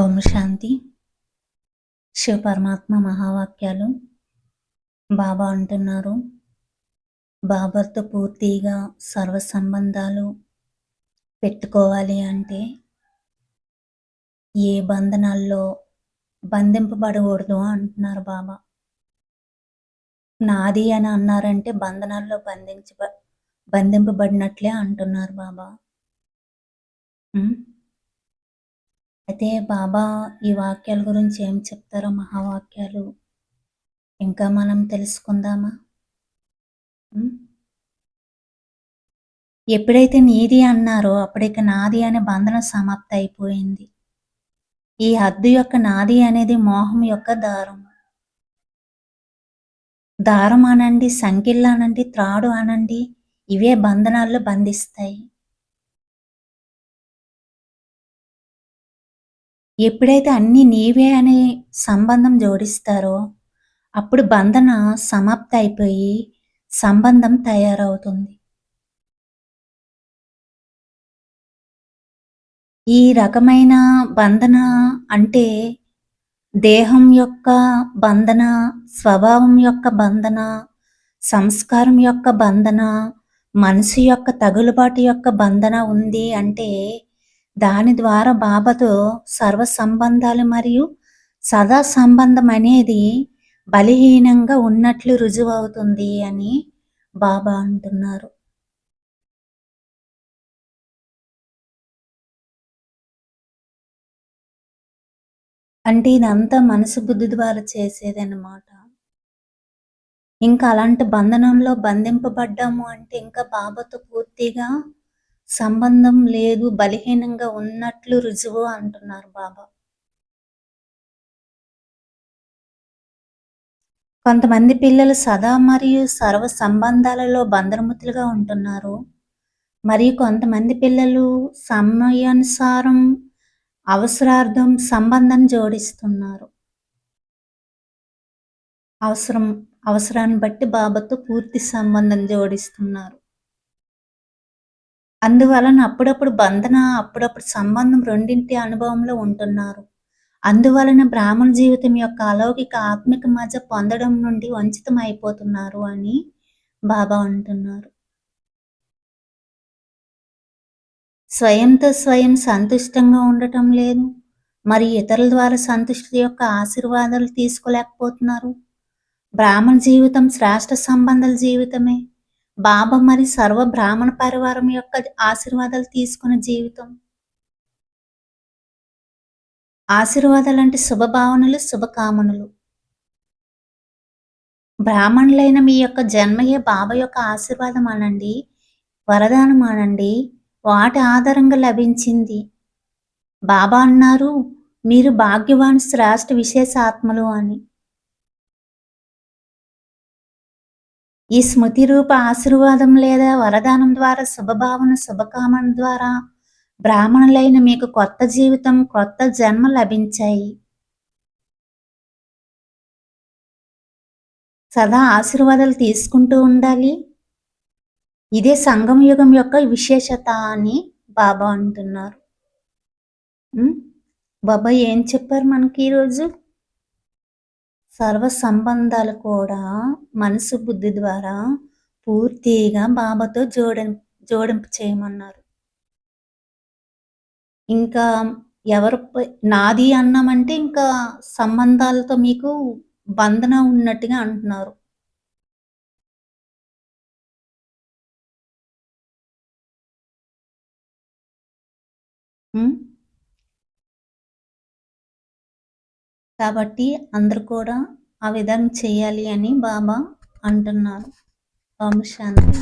ఓం శాంతి శివ పరమాత్మ మహావాక్యాలు బాబా అంటున్నారు. బాబాతో పూర్తిగా సర్వ సంబంధాలు పెట్టుకోవాలి అంటే ఏ బంధనాల్లో బంధింపబడకూడదు అంటున్నారు బాబా. నాది అని అన్నారంటే బంధనాల్లో బంధించబ బంధింపబడినట్లే అంటున్నారు బాబా. అయితే బాబా ఈ వాక్యాల గురించి ఏం చెప్తారో మహావాక్యాలు ఇంకా మనం తెలుసుకుందామా? ఎప్పుడైతే నీది అన్నారో అప్పటికి నాది అనే బంధనం సమాప్తి అయిపోయింది. ఈ హద్దు యొక్క నాది అనేది మోహం యొక్క దారం. దారం అనండి సంకిళ్ళు అనండి త్రాడు అనండి ఇవే బంధనాల్లో బంధిస్తాయి. ఎప్పుడైతే అన్ని నీవే అనే సంబంధం జోడిస్తారో అప్పుడు బంధన సమాప్తి అయిపోయి సంబంధం తయారవుతుంది. ఈ రకమైన బంధన అంటే దేహం యొక్క బంధన స్వభావం యొక్క బంధన సంస్కారం యొక్క బంధన మనసు యొక్క తగులుబాటు యొక్క బంధన ఉంది అంటే దాని ద్వారా బాబాతో సర్వ సంబంధాలు మరియు సదా సంబంధం అనేది బలహీనంగా ఉన్నట్లు రుజువు అవుతుంది అని బాబా అంటున్నారు. అంటే ఇదంతా మనసు బుద్ధి ద్వారా చేసేదన్నమాట. ఇంకా అలాంటి బంధనంలో బంధింపబడ్డాము అంటే ఇంకా బాబాతో పూర్తిగా సంబంధం లేదు బలహీనంగా ఉన్నట్లు రుజువు అంటున్నారు బాబా. కొంతమంది పిల్లలు సదా మరియు సర్వ సంబంధాలలో బంధనముతులుగా ఉంటున్నారు. మరియు కొంతమంది పిల్లలు సమయానుసారం అవసరార్థం సంబంధం జోడిస్తున్నారు. అవసరం అవసరాన్ని బట్టి బాబాతో పూర్తి సంబంధం జోడిస్తున్నారు. అందువలన అప్పుడప్పుడు బంధన అప్పుడప్పుడు సంబంధం రెండింటి అనుభవంలో ఉంటున్నారు. అందువలన బ్రాహ్మణ జీవితం యొక్క అలౌకిక ఆత్మిక మజ పొందడం నుండి వంచితం అయిపోతున్నారు అని బాబా అంటున్నారు. స్వయంతో స్వయం సంతుష్టంగా ఉండటం లేదు. మరి ఇతరుల ద్వారా సంతుష్టి యొక్క ఆశీర్వాదాలు తీసుకోలేకపోతున్నారు. బ్రాహ్మణ జీవితం శ్రేష్ట సంబంధాల జీవితమే. బాబా మరి సర్వ బ్రాహ్మణ పరివారం యొక్క ఆశీర్వాదాలు తీసుకున్న జీవితం. ఆశీర్వాదాలు అంటే శుభభావనలు శుభకామనలు బ్రాహ్మణులైన మీ యొక్క జన్మయే బాబా యొక్క ఆశీర్వాదం అనండి వరదానం అనండి వాటి ఆధారంగా లభించింది. బాబా అన్నారు మీరు భాగ్యవాన్ శ్రేష్ఠ విశేష ఆత్మలు అని. ఈ స్మృతి రూప ఆశీర్వాదం లేదా వరదానం ద్వారా శుభభావన శుభకామన ద్వారా బ్రాహ్మణులైన మీకు కొత్త జీవితం కొత్త జన్మ లభించాయి. సదా ఆశీర్వాదాలు తీసుకుంటూ ఉండాలి. ఇదే సంగం యుగం యొక్క విశేషత అని బాబా అంటున్నారు. బాబా ఏం చెప్పారు మనకి ఈరోజు? సర్వ సంబంధాలు కూడా మనసు బుద్ధి ద్వారా పూర్తిగా బాబాతో జోడిం జోడింపు చేయమన్నారు ఇంకా ఎవరు నాది అన్నామంటే ఇంకా సంబంధాలతో మీకు బంధన ఉన్నట్టుగా అంటున్నారు Hmm? కాబట్టి అందరూ కూడా ఆ విధంగా చేయాలి అని బాబా అంటున్నారు. ఓం శాంతి.